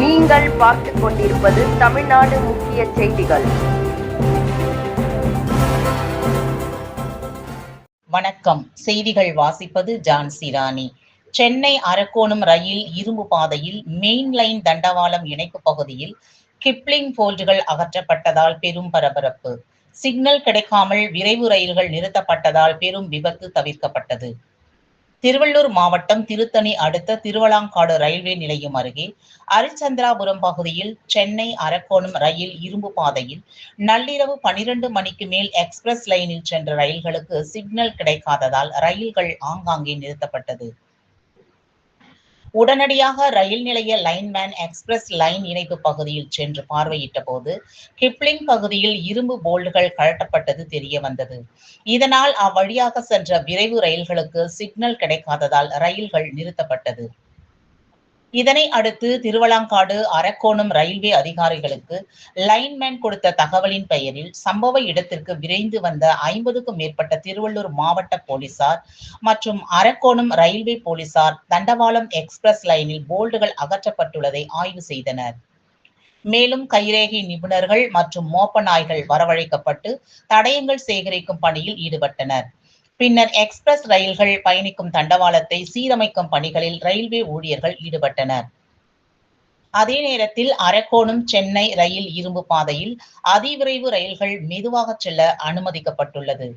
நீங்கள் பார்த்து கொண்டிருப்பது தமிழ்நாடு முக்கிய செய்திகள். வணக்கம். செய்திகள் வாசிப்பது ஜான்சி ராணி. சென்னை அரக்கோணம் ரயில் இரும்பு பாதையில் மெயின் லைன் தண்டவாளம் இணைப்பு பகுதியில் கிப்ளிங் போல்டுகள் அகற்றப்பட்டதால் பெரும் பரபரப்பு. சிக்னல் கிடைக்காமல் விரைவு ரயில்கள் நிறுத்தப்பட்டதால் பெரும் விபத்து தவிர்க்கப்பட்டது. திருவள்ளூர் மாவட்டம் திருத்தணி அடுத்த திருவளாங்காடு ரயில்வே நிலையம் அருகே அரிச்சந்திராபுரம் பகுதியில் சென்னை அரக்கோணம் ரயில் இரும்பு பாதையில் நள்ளிரவு பனிரெண்டு மணிக்கு மேல் எக்ஸ்பிரஸ் லைனில் சென்ற ரயில்களுக்கு சிக்னல் கிடைக்காததால் ரயில்கள் ஆங்காங்கே நிறுத்தப்பட்டது. உடனடியாக ரயில் நிலைய லைன்மேன் எக்ஸ்பிரஸ் லைன் இணைப்பு பகுதியில் சென்று பார்வையிட்ட போது கிப்ளிங் பகுதியில் இரும்பு போல்டுகள் கழட்டப்பட்டது தெரிய வந்தது. இதனால் அவ்வழியாக சென்ற விரைவு ரயில்களுக்கு சிக்னல் கிடைக்காததால் ரயில்கள் நிறுத்தப்பட்டது. இதனை அடுத்து திருவளாங்காடு அரக்கோணம் ரயில்வே அதிகாரிகளுக்கு லைன்மேன் கொடுத்த தகவலின் பெயரில் சம்பவ இடத்திற்கு விரைந்து வந்த ஐம்பதுக்கும் மேற்பட்ட திருவள்ளூர் மாவட்ட போலீசார் மற்றும் அரக்கோணம் ரயில்வே போலீசார் தண்டவாளம் எக்ஸ்பிரஸ் லைனில் போல்டுகள் அகற்றப்பட்டுள்ளதை ஆய்வு செய்தனர். மேலும் கைரேகை நிபுணர்கள் மற்றும் மோப்ப நாய்கள் வரவழைக்கப்பட்டு தடயங்கள் சேகரிக்கும் பணியில் ஈடுபட்டனர். பின்னர் எக்ஸ்பிரஸ் ரயில்கள் பயணிக்கும் தண்டவாளத்தை சீரமைக்கும் பணிகளில் ரயில்வே ஊழியர்கள் ஈடுபட்டனர். அதே நேரத்தில் அரக்கோணம் சென்னை ரயில் இரும்பு பாதையில் அதிவிரைவு ரயில்கள் மெதுவாக செல்ல அனுமதிக்கப்பட்டுள்ளது.